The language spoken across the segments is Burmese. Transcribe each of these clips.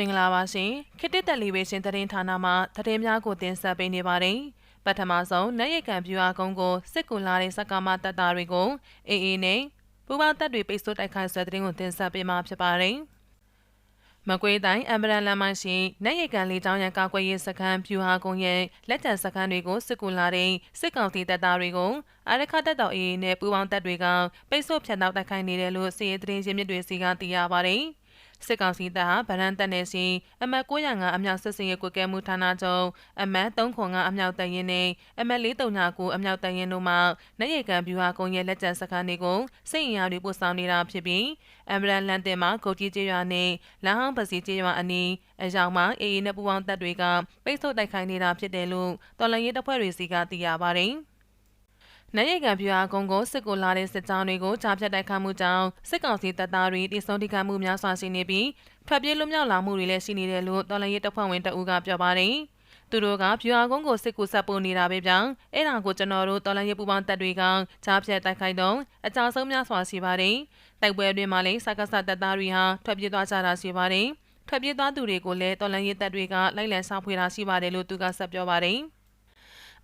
မင်္ဂလာပါရှင်ခေတ်တစ်တယ်လီဗေးရှင်းသတင်းဌာနမှသတင်းများကိုတင်ဆက်ပေးနေပါတယ်ပထမဆုံးနိုင်ရိတ်ကံပြူအားကုန်းကိုစစ်ကူလာတဲ့စက္ကမတပ်သားတွေကိုအေးအေးနဲ့ပူပေါင်းတပ်တွေပိတ်ဆို့တိုက်ခိုက်ဆွဲသတင်းကိုတင်ဆက်ပေးမှာဖြစ်ပါတယ်မကွေးတိုင်းအမ်ဘရန်လမ်းမရှိနိုင်ရိတ်ကံလေးတောင်းရန်ကာကွယ်ရေးစခန်းပြူဟာကုန်းရဲ့လက်ကျန်စခန်းတွေကိုစစ်ကူလာတဲ့စစ်ကောင်စီတပ်သားတွေကိုအာရခတပ်တော်အေးနဲ့ပူပေါင်းတပ်တွေကပိတ်ဆို့ဖျက်တောက်တိုက်ခိုက်နေတယ်လို့စီရေးသတင်းရင်းမြစ်တွေစီကသိရပါတယ်။ စစ်ကောင်စီတပ်ဟာဗရန်တက်နယ်စီအမတ်905အမြောက်စစ်စင်ရဲ့ကွက်ကဲမှုဌာနချုပ်အမတ်305အမြောက်တရင်နဲ့အမတ်439အမြောက်တရင်တို့မှနိုင်ရိတ်ကံဗျူဟာကုန်းရဲ့လက်ကျန်စခန်းတွေကိုစစ်အင်အားတွေပို့ဆောင်နေတာဖြစ်ပြီးအမ်ဘရန်လန်တင်မှာဂုတ်ကြီးကျေးရွာနဲ့လမ်းဟောင်းပစီကျေးရွာအနီးအရောက်မှာအေအေနဲ့ပူပေါင်းတပ်တွေကပိတ်ဆို့တိုက်ခိုက်နေတာဖြစ်တယ်လို့တော်လန်ရေးတပ်ဖွဲ့တွေစီကသိရပါတယ်။ နိုင်ရိတ်ကံပြူအားကုန်းကိုစစ်ကိုလာတဲ့စစ်ကြောင်းတွေကိုကြားဖြတ်တိုက်ခိုက်မှုကြောင့်စစ်ကောင်စီတပ်သားတွေတိစုံတိကမှုများစွာရှိနေပြီးထွက်ပြေးလွတ်မြောက်လာမှုတွေလည်းရှိနေတယ်လို့တော်လန်ရေးတပ်ဖွဲ့ဝင်တအူးကပြောပါတယ်။သူတို့ကပြူအားကုန်းကိုစစ်ကူဆက်ပို့နေတာပဲပြောင်းအဲ့ဒါကိုကျွန်တော်တို့တော်လန်ရေးပူပေါင်းတပ်တွေကကြားဖြတ်တိုက်ခိုက်တော့အကြဆုံးများစွာရှိပါတယ်။တိုက်ပွဲတွေမှာလည်းစကားဆတပ်သားတွေဟာထွက်ပြေးသွားကြတာရှိပါတယ်။ထွက်ပြေးသွားသူတွေကိုလည်းတော်လန်ရေးတပ်တွေကလိုက်လံစားဖွေတာရှိပါတယ်လို့သူကဆက်ပြောပါတယ်။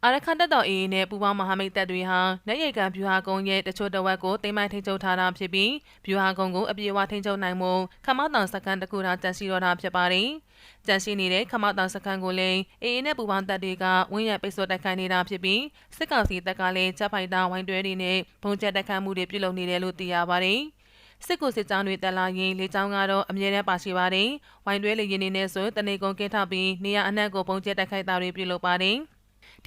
အာရခန်တပ်တော်အေးနဲ့ပူပေါင်းမဟာမိတ်တပ်တွေဟာလက်ရိတ်ကံဗျူဟာကုန်းရဲ့တချို့တဝက်ကိုတိမ့်မိုင်းထိန်းချုပ်ထားတာဖြစ်ပြီးဗျူဟာကုန်းကိုအပြေအဝထိန်းချုပ်နိုင်မှုခမောက်တောင်စကန်တခုသာတန်စီတော့တာဖြစ်ပါတယ်။တန်စီနေတဲ့ခမောက်တောင်စကန်ကိုလည်းအေးနဲ့ပူပေါင်းတပ်တွေကဝင်းရပိတ်ဆို့တိုက်ခိုက်နေတာဖြစ်ပြီးစစ်ကောင်စီတပ်ကလည်းချက်ဖိုက်တာဝိုင်းတွဲတွေနဲ့ဘုံကျက်တိုက်ခိုက်မှုတွေပြုလုပ်နေတယ်လို့သိရပါတယ်။စစ်ကိုစစ်ကြောင်းတွေတက်လာရင်လေကြောင်းကတော့အမြဲတမ်းပါရှိပါတယ်။ဝိုင်းတွဲလေရင်နေနဲ့ဆိုတနေကုန်ကင်းထပြီးနေရအနှံ့ကိုပုံကျဲတိုက်ခိုက်တာတွေပြုလုပ်ပါတယ်။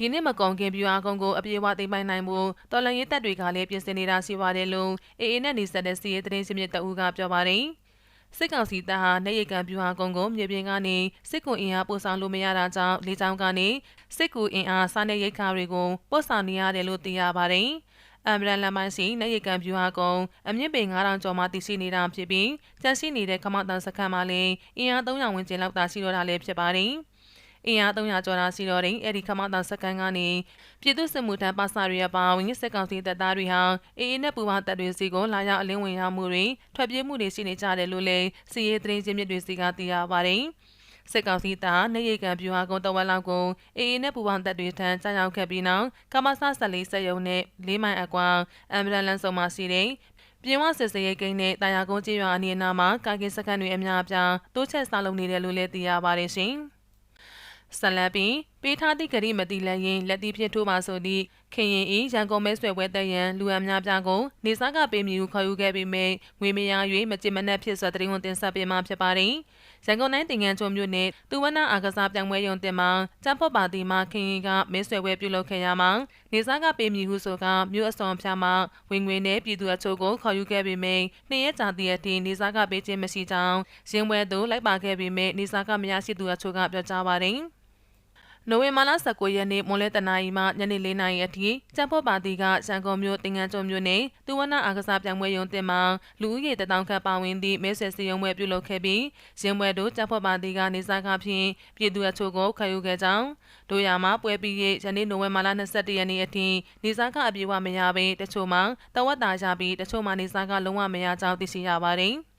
ဒီနှစ်မကုန်ခင်ပြူအားကုန်းကိုအပြေအဝသိမ်းပိုင်နိုင်မှုတော်လန်ရေးတပ်တွေကလည်းပြင်ဆင်နေတာရှိပါတယ်လို့အေအေနဲ့နေဆက်တဲ့စီရေးသတင်းစမြစ်တအူးကပြောပါတယ်စစ်ကောင်စီတပ်ဟာနေရိတ်ကံပြူဟာကုန်းကိုမြေပြင်ကနေစစ်ကူအင်အားပို့ဆောင်လို့မရတာကြောင့်လေကြောင်းကနေစစ်ကူအင်အားစားနေရိတ်ခါတွေကိုပို့ဆောင်နေရတယ်လို့သိရပါတယ်။အမ်ဘရန်လမ်းပိုင်းစီနေရိတ်ကံပြူဟာကုန်းအမြင့်ပေ9000ကျော်မှတည်ရှိနေတာဖြစ်ပြီးကျန်ရှိနေတဲ့ခမောက်တန်စခန်းမှာလည်းအင်အား300ဝန်းကျင်လောက်သာရှိတော့တာလည်းဖြစ်ပါတယ်။ အင်အား300ကျော်တာစီတော်တဲ့အဲ့ဒီခမတောင်စကန်ကနေပြည်သူ့စစ်မှုထမ်းပါစာတွေအပါဝင်စစ်ကောင်စီတပ်သားတွေဟာအေအေနဲ့ပူပေါင်းတပ်တွေစီကိုလာရောက်အလင်းဝင်ရမှုတွေထွက်ပြေးမှုတွေရှိနေကြတယ်လို့လည်းစီရေးသတင်းချင်းမြစ်တွေစီကသိရပါတယ်စစ်ကောင်စီတပ်နေရိတ်ကံပြူဟာကုန်းတဝက်လောက်ကိုအေအေနဲ့ပူပေါင်းတပ်တွေထံကြားရောက်ခဲ့ပြီးနောက်ကမဆဆလေးစက်ယုံနဲ့၄မိုင်အကွာအမ်ဘလန်လန်ဆောင်မှာရှိတဲ့ပြင်ဝစစ်စရေးကိန်းနဲ့တာယာကုန်းကျေးရွာအနီးအနားမှာကာကင်စခန်းတွေအများအပြားတိုးချက်ဆောက်လုပ်နေတယ်လို့လည်းသိရပါတယ်ရှင်။ ဆက်လက်ပြီးပေးထားသည့်ဂရိမတိလည်းရင်လက်တီဖြစ်ထိုးပါဆိုသည့်ခင်ရင်ဤရန်ကုန်မဲဆွဲပွဲတက်ရန်လူအများပြားကိုနေစားကပေးမြူခေါ်ယူခဲ့ပြီးမြငွေမရ၍မကြင်မနှက်ဖြစ်စွာတရင်ဝန်တင်ဆက်ပေးမှဖြစ်ပါတယ်။ရန်ကုန်တိုင်းတင်ငန်းချုံမြို့နယ်သူဝနအာကစားပြိုင်ပွဲရုံတင်မှာကျန်းဖော့ပါတီမှခင်ရင်ကမဲဆွဲပွဲပြုလုပ်ခဲ့ရမှာနေစားကပေးမြူဟုဆိုကမြို့အစော်ဖျားမှဝင်ငွေနဲ့ပြည်သူအချို့ကိုခေါ်ယူခဲ့ပြီးမြနှစ်ရက်ကြာတည်းအထိနေစားကပေးခြင်းမရှိကြောင်းရင်းပွဲသို့လိုက်ပါခဲ့ပြီးမြနေစားကမရရှိသူအချို့ကပြောကြားပါတယ်။ နိုဝင်ဘာလ19ရက်နေ့မွန်လဲတနာရီမှညနေ4နာရီအထိကျန်းဖော့ပါတီကရန်ကုန်မြို့တင်ငန်းကျွန်းမြို့နယ်သူဝနအားကစားပြိုင်ပွဲရုံတင်မှာလူဦးရေတထောင်ခန့်ပါဝင်သည့်မဲဆွယ်စည်းရုံးပွဲပြုလုပ်ခဲ့ပြီးရင်းပွဲတို့ကျန်းဖော့ပါတီကနေစားကဖြင့်ပြည်သူအချို့ကိုခံယူခဲ့ကြောင်းတို့ရမှာပွဲပြီးရဲ့ယနေ့နိုဝင်ဘာလ22ရက်နေ့အထိနေစားကအပြေဝမရဘဲတချို့မှာတဝက်တာရပြီးတချို့မှာနေစားကလုံးဝမရကြောင်းသိရှိရပါတယ်။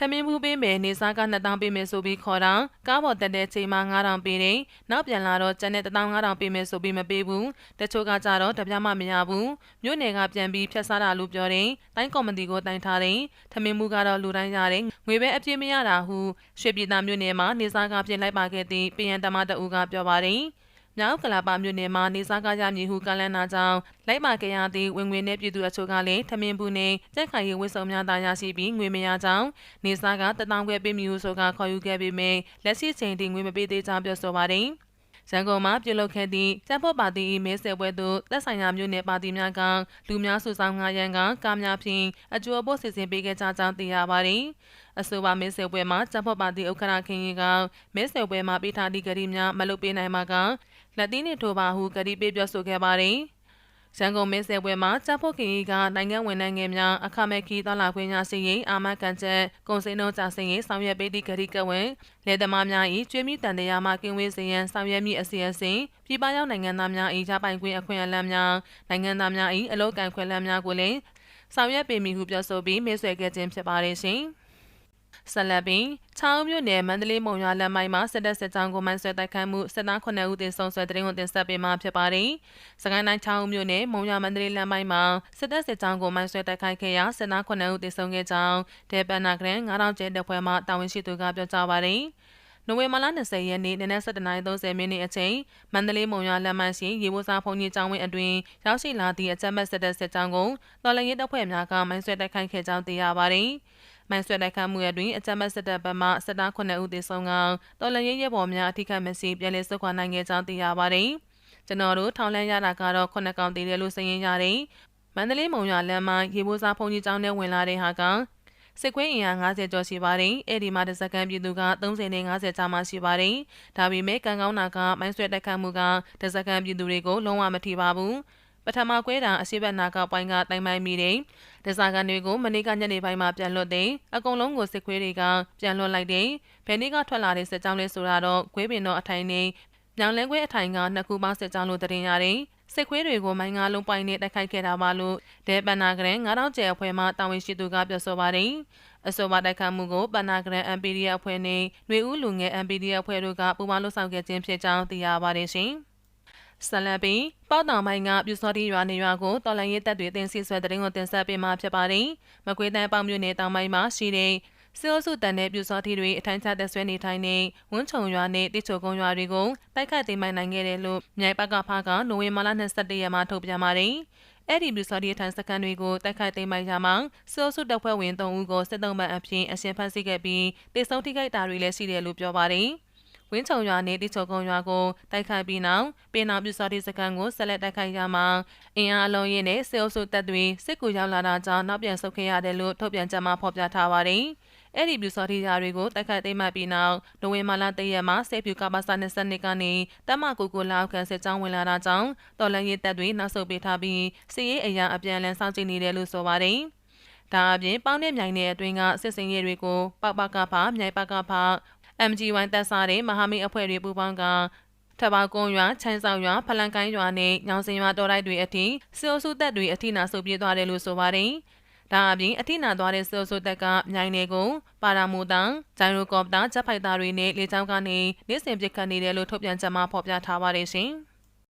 ထမင်းဘူးပေးမယ်နေစားက2000ပေးမယ်ဆိုပြီးခေါ်တာကားပေါ်တက်တဲ့ချိန်မှာ9000ပေးတယ်နောက်ပြန်လာတော့ကျန်တဲ့15000ပေးမယ်ဆိုပြီးမပေးဘူးတချို့ကကြတော့တပြားမှမရဘူးမြို့နယ်ကပြန်ပြီးဖြတ်စားတာလို့ပြောတယ်တိုင်းကော်မတီကိုတိုင်ထားတယ်ထမင်းဘူးကတော့လူတိုင်းရတယ်ငွေပဲအပြည့်မရတာဟုရွှေပြည်သာမြို့နယ်မှာနေစားကပြင်လိုက်ပါခဲ့သည့်ပြည်ရန်တမတအူကပြောပါတယ် မြောက်ကလာပါမြို့နယ်မှာနေစားကားရမည်ဟုကလန်းနာကြောင်းလိုက်ပါကြရသည့်ဝင်ငွေနဲ့ပြည်သူအချို့ကလည်းထမင်းဘူးနဲ့ကြက်ခိုင်ရေးဝစ်စုံများသာရရှိပြီးငွေမရကြောင်းနေစားကတထောင်ခွဲပေးမည်ဟုဆိုကခေါ်ယူခဲ့ပေမယ့်လက်ရှိချိန်ထိငွေမပေးသေးကြောင်းပြောဆိုပါတယ်ရန်ကုန်မှာပြုလုပ်ခဲ့သည့်ကျန်းဖို့ပါတီမဲဆယ်ပွဲသို့သက်ဆိုင်ရာမြို့နယ်ပါတီများကလူများစုဆောင်ငါရန်ကကားများဖြင့်အကျိုးဖို့စီစဉ်ပေးခဲ့ကြကြောင်းသိရပါတယ်။အဆိုပါမဲဆယ်ပွဲမှာကျန်းဖို့ပါတီဥက္ကဋ္ဌခင်ကြီးကမဲဆယ်ပွဲမှာပေးထားသည့်ကတိများမလုပ်ပေးနိုင်မှာက လက်သီးနှင့်ထိုးပါဟုကတိပေးပြောဆိုခဲ့ပါတယ်။ရန်ကုန်မဲဆယ်ပွဲမှာတပ်ဖို့ခင်ကြီးကနိုင်ငံဝင်နိုင်ငံများအခမဲ့ခီးသွားလာခွင့်ရစီရင်အာမခံချက်ကုန်စည်နှုန်းကျဆင်းရေးဆောင်ရွက်ပေးသည့်ဂရိကဝင်လယ်သမားများ၏ကျွေးမြီတန်တရားမှကင်းဝေးစေရန်ဆောင်ရွက်မည့်အစီအစဉ်ပြည်ပရောက်နိုင်ငံသားများ၏ရပိုင်ခွင့်အခွင့်အလမ်းများနိုင်ငံသားများ၏အလုပ်ကံခွင့်လမ်းများကိုလည်းဆောင်ရွက်ပေးမည်ဟုပြောဆိုပြီးမဲဆွယ်ခဲ့ခြင်းဖြစ်ပါတယ်ရှင်။ ဆက်လက်ပြီးချောင်းမြို့နယ်မန္တလေးမုံရွာလမ်းမိုင်းမှာစစ်တပ်စစ်ကြောင်းကိုမှန်ဆွဲတိုက်ခိုက်မှုစစ်သား9ဦးတင်ဆောင်ဆွဲတဲ့ရင်ကိုတင်ဆက်ပေးမှာဖြစ်ပါတယ်။စကိုင်းတိုင်းချောင်းမြို့နယ်မုံရွာမန္တလေးလမ်းမိုင်းမှာစစ်တပ်စစ်ကြောင်းကိုမှန်ဆွဲတိုက်ခိုက်ခဲ့ရာစစ်သား9ဦးတင်ဆောင်ခဲ့ကြောင်းဒေပန်နာဂရန်9000ကျဲတပ်ဖွဲ့မှတာဝန်ရှိသူကပြောကြားပါတယ်။နိုဝင်ဘာလ20ရက်နေ့နနက်7:30မိနစ်အချိန်မန္တလေးမုံရွာလမ်းမရှိရေဘိုးစားဖုန်ကြီးကျောင်းဝင်းအတွင်ရောက်ရှိလာသည့်အကြမ်းဖက်စစ်တပ်စစ်ကြောင်းကိုတော်လှန်ရေးတပ်ဖွဲ့များကမိုင်းဆွဲတိုက်ခိုက်ခဲ့ကြောင်းသိရပါတယ်။ မိုင်းဆွဲတိုက်ခတ်မှုအတွင်းအကြမ်းဖက်စစ်တပ်ဘက်မှစစ်သား9ဦးသေဆုံးကတော်လှန်ရေးရဲဘော်များအထိခိုက်မရှိပြည်လည်စုခွာနိုင်ခဲ့ကြောင်းသိရပါတယ်။ကျွန်တော်တို့ထောင်လန်းရတာကတော့9ကောင်တည်တယ်လို့စည်ရင်ရတယ်။မန္တလေးမုံရွာလမ်းမှာရေဘိုးစားဖုန်ကြီးကျောင်းထဲဝင်လာတဲ့ဟာကစစ်ခွေးအင်အား90ကျော်ရှိပါတယ်။အဲ့ဒီမှာတစ်စကန်ပြည်သူက30နဲ့50ကြားမှရှိပါတယ်။ဒါပေမဲ့ကံကောင်းတာကမိုင်းဆွဲတိုက်ခတ်မှုကတစ်စကန်ပြည်သူတွေကိုလုံးဝမထိပါဘူး။ ပထမကွဲတာအရှိဘက်နာကပိုင်းကတိုင်ပိုင်းမိတယ်။ဒဇာကန်တွေကိုမနေ့ကညနေပိုင်းမှာပြန်လွတ်တယ်။အကုန်လုံးကိုစစ်ခွေးတွေကပြန်လွတ်လိုက်တယ်။ဘယ်နေ့ကထွက်လာတဲ့စစ်ကြောင်းလဲဆိုတာတော့ခွေးပင်တော်အထိုင်နေမြောင်လန်းခွဲအထိုင်ကနှစ်ခုပေါင်းစစ်ကြောင်းလို့တင်ရတယ်။စစ်ခွေးတွေကိုမိုင်းငါလုံးပိုင်းနဲ့တိုက်ခိုက်ခဲ့တာပါလို့ဒေပန်နာဂရန်9000ကျဲအဖွဲ့မှတာဝန်ရှိသူကပြောဆိုပါတယ်။အဆိုပါတိုက်ခိုက်မှုကိုပန်နာဂရန် MPD အဖွဲ့နဲ့ຫນွေဦးလူငယ် MPD အဖွဲ့တို့ကပူးပေါင်းလှုပ်ဆောင်ခဲ့ခြင်းဖြစ်ကြောင်းသိရပါတယ်ရှင်။ ဆလန်ပင်ပေါတောင်ပိုင်းကပြူစောတိရွာနေရွာကိုတော်လန်ရေးတပ်တွေတင်စီဆွဲတဲ့ရင်ကိုတင်ဆက်ပေးမှာဖြစ်ပါတယ်။မကွေးတိုင်းပေါင်မြို့နယ်တောင်ပိုင်းမှာရှိတဲ့စေအိုစုတန်တဲ့ပြူစောတိတွေအထိုင်ချသက်ဆွဲနေထိုင်နေဝန်းချုံရွာနဲ့တိချိုကုန်းရွာတွေကိုတိုက်ခိုက်သိမ်းပိုင်နိုင်ခဲ့တယ်လို့မြိုင်ပကဖားကနိုဝင်ဘာလ22ရက်မှာထုတ်ပြန်ပါတယ်။အဲ့ဒီပြူစောတိအထိုင်စကန်တွေကိုတိုက်ခိုက်သိမ်းပိုင်ရမှာစေအိုစုတပ်ဖွဲ့ဝင်3ဦးကိုစစ်တုံးမှန်အဖြစ်အရှင်ဖမ်းဆီးခဲ့ပြီးတေဆုံးထိခိုက်တာတွေလည်းရှိတယ်လို့ပြောပါတယ်။ ဝင်းချုံရွာနဲ့တိချုံကုန်းရွာကိုတိုက်ခိုက်ပြီးနောက်ပင်နာပြူစောတိစကန်ကိုဆက်လက်တိုက်ခိုက်ရမှာအင်အားအလုံးရင်းနဲ့စေအုပ်စုတပ်တွေစစ်ကူရောက်လာတာကြောင့်နောက်ပြန်ဆုတ်ခဲ့ရတယ်လို့ထုတ်ပြန်ကြမှာဖော်ပြထားပါတယ်။အဲ့ဒီပြူစောတိဓာတွေကိုတိုက်ခိုက်သိမ်းမှတ်ပြီးနောက်နိုဝင်ဘာလ3ရက်မှာစေဖြူကပါစာ22ကနေတမကိုကိုလောက်ကန်စစ်ကြောင်းဝင်လာတာကြောင့်တော်လန်ရေးတပ်တွေနောက်ဆုတ်ပေးထားပြီးစီးရေးအရာအပြန်အလှန်စောင့်ကြည့်နေတယ်လို့ဆိုပါတယ်။ဒါအပြင်ပေါင်းတဲ့မြိုင်နယ်အတွင်းကစစ်စင်ရဲတွေကိုပောက်ပကဖာမြိုင်ပကဖာ MG1 တပ်စားတဲ့မဟာမိတ်အဖွဲ့တွေပူးပေါင်းကထဘာကုန်းရွာချမ်းဆောင်ရွာဖလန်ကိုင်းရွာနဲ့ညောင်စင်ရွာတော်တိုက်တွေအထိစစ်အုပ်စုတပ်တွေအထိနာဆုပ်ပြေးသွားတယ်လို့ဆိုပါတယ်။ဒါအပြင်အထိနာသွားတဲ့စစ်အုပ်စုတပ်ကမြိုင်နယ်ကိုပါရာမိုတန်ဂျိုင်ရိုကော်ပတာဂျက်ဖိုက်တာတွေနဲ့လေကြောင်းကနေနေ့စဉ်ပစ်ခတ်နေတယ်လို့ထုတ်ပြန်ချက်မှာဖော်ပြထားပါတယ်ရှင်။